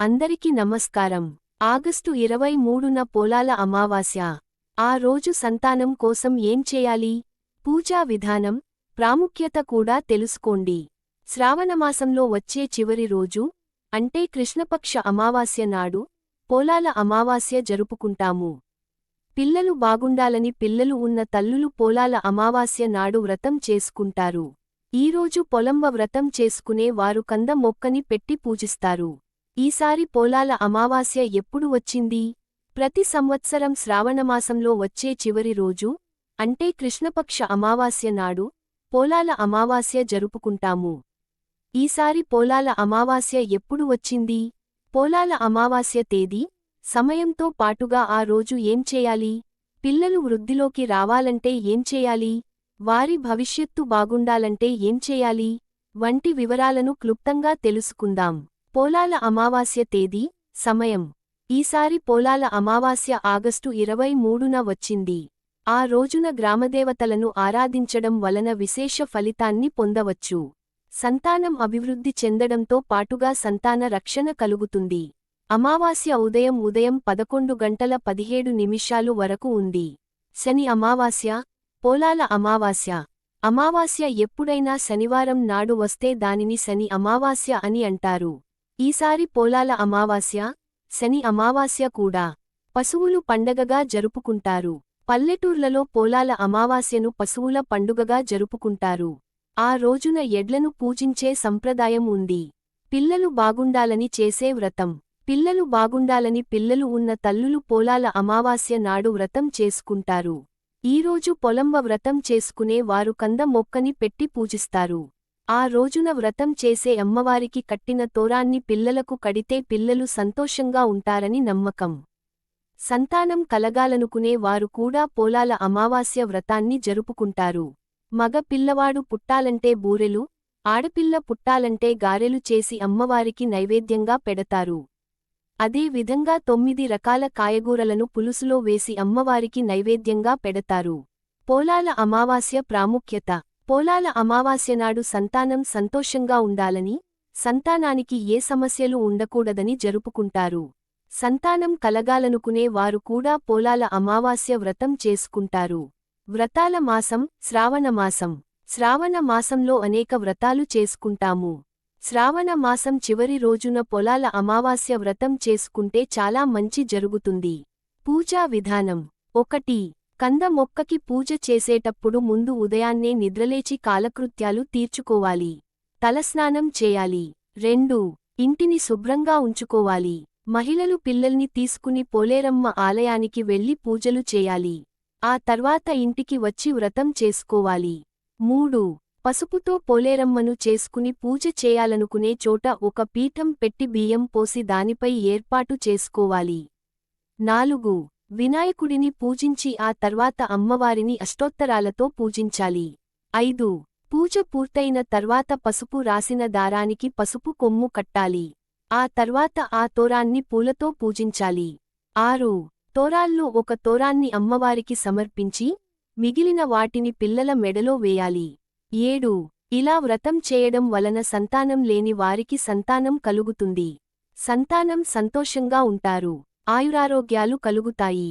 అందరికీ నమస్కారం. ఆగస్టు ఇరవై మూడున పోలాల అమావాస్య. ఆ రోజు సంతానం కోసం ఏం చేయాలి? పూజా విధానం ప్రాముఖ్యత కూడా తెలుసుకోండి. శ్రావణమాసంలో వచ్చే చివరి రోజు అంటే కృష్ణపక్ష అమావాస్య నాడు పోలాల అమావాస్య జరుపుకుంటాము. పిల్లలు బాగుండాలని పిల్లలు ఉన్న తల్లులు పోలాల అమావాస్య నాడు వ్రతం చేసుకుంటారు. ఈరోజు పొలంబ వ్రతం చేసుకునే వారు కంద మొక్కని పెట్టి పూజిస్తారు. ఈసారి పోలాల అమావాస్య ఎప్పుడు వచ్చింది? ప్రతి సంవత్సరం శ్రావణమాసంలో వచ్చే చివరి రోజు? అంటే కృష్ణపక్ష అమావాస్య నాడు పోలాల అమావాస్య జరుపుకుంటాము. ఈసారి పోలాల అమావాస్య ఎప్పుడు వచ్చింది? పోలాల అమావాస్య తేదీ సమయంతో పాటుగా ఆ రోజు ఏం చేయాలి? పిల్లలు వృద్ధిలోకి రావాలంటే ఏం చేయాలి? వారి భవిష్యత్తు బాగుండాలంటే ఏం చేయాలి? వంటి వివరాలను క్లుప్తంగా తెలుసుకుందాం. పోలాల అమావాస్య తేదీ సమయం. ఈసారి పోలాల అమావాస్య ఆగస్టు ఇరవై మూడున వచ్చింది. ఆ రోజున గ్రామదేవతలను ఆరాధించడం వలన విశేష ఫలితాన్ని పొందవచ్చు. సంతానం అభివృద్ధి చెందడంతో పాటుగా సంతాన రక్షణ కలుగుతుంది. అమావాస్య ఉదయం ఉదయం పదకొండు గంటల పదిహేడు నిమిషాలు వరకు ఉంది. శని అమావాస్య పోలాల అమావాస్య. అమావాస్య ఎప్పుడైనా శనివారం నాడు వస్తే దానిని శని అమావాస్య అని అంటారు. ఈసారి పోలాల అమావాస్య శని అమావాస్య కూడా పశువులు పండగగా జరుపుకుంటారు. పల్లెటూర్లలో పోలాల అమావాస్యను పశువుల పండుగగా జరుపుకుంటారు. ఆ రోజున ఎడ్లను పూజించే సంప్రదాయం ఉంది. పిల్లలు బాగుండాలని చేసే వ్రతం. పిల్లలు బాగుండాలని పిల్లలు ఉన్న తల్లులు పోలాల అమావాస్య నాడు వ్రతం చేసుకుంటారు. ఈరోజు పొలంబ వ్రతం చేసుకునే వారు కంద మొక్కని పెట్టి పూజిస్తారు. ఆ రోజున వ్రతం చేసే అమ్మవారికి కట్టిన తోరాన్ని పిల్లలకు కడితే పిల్లలు సంతోషంగా ఉంటారని నమ్మకం. సంతానం కలగాలనుకునే వారు కూడా పోలాల అమావాస్య వ్రతాన్ని జరుపుకుంటారు. మగ పిల్లవాడు పుట్టాలంటే బూరెలు ఆడపిల్ల పుట్టాలంటే గారెలు చేసి అమ్మవారికి నైవేద్యంగా పెడతారు. అదే విధంగా తొమ్మిది రకాల కాయగూరలను పులుసులో వేసి అమ్మవారికి నైవేద్యంగా పెడతారు. పోలాల అమావాస్య ప్రాముఖ్యత. పోలాల అమావాస్యనాడు సంతానం సంతోషంగా ఉండాలని సంతానానికి ఏ సమస్యలు ఉండకూడదని జరుపుకుంటారు. సంతానం కలగాలనుకునే వారు కూడా పోలాల అమావాస్య వ్రతం చేసుకుంటారు. వ్రతాల మాసం శ్రావణమాసం శ్రావణ మాసంలో అనేక వ్రతాలు చేసుకుంటాము. శ్రావణ మాసం చివరి రోజున పొలాల అమావాస్య వ్రతం చేసుకుంటే చాలా మంచి జరుగుతుంది. పూజా విధానం. ఒకటి కంద మొక్కకి పూజ చేసేటప్పుడు ముందు ఉదయాన్నే నిద్రలేచి కాలకృత్యాలు తీర్చుకోవాలి. తలస్నానం చేయాలి. రెండు. ఇంటిని శుభ్రంగా ఉంచుకోవాలి. మహిళలు పిల్లల్ని తీసుకుని పోలేరమ్మ ఆలయానికి వెళ్ళి పూజలు చేయాలి. ఆ తర్వాత ఇంటికి వచ్చి వ్రతం చేసుకోవాలి. మూడు. పసుపుతో పోలేరమ్మను చేసుకుని పూజ చేయాలనుకునే చోట ఒక పీఠం పెట్టి బియ్యం పోసి దానిపై ఏర్పాటు చేసుకోవాలి. నాలుగు. వినాయకుడిని పూజించి ఆ తర్వాత అమ్మవారిని అష్టోత్తరాలతో పూజించాలి. ఐదు. పూజ పూర్తయిన తర్వాత పసుపు రాసిన దారానికి పసుపు కొమ్ము కట్టాలి. ఆ తర్వాత ఆ తోరాన్ని పూలతో పూజించాలి. ఆరు. తోరాల్లో ఒక తోరాన్ని అమ్మవారికి సమర్పించి మిగిలిన వాటిని పిల్లల మెడలో వేయాలి. ఏడు. ఇలా వ్రతం చేయడం వలన సంతానం లేని వారికి సంతానం కలుగుతుంది. సంతానం సంతోషంగా ఉంటారు. ఆయురారోగ్యాలు కలుగుతాయి.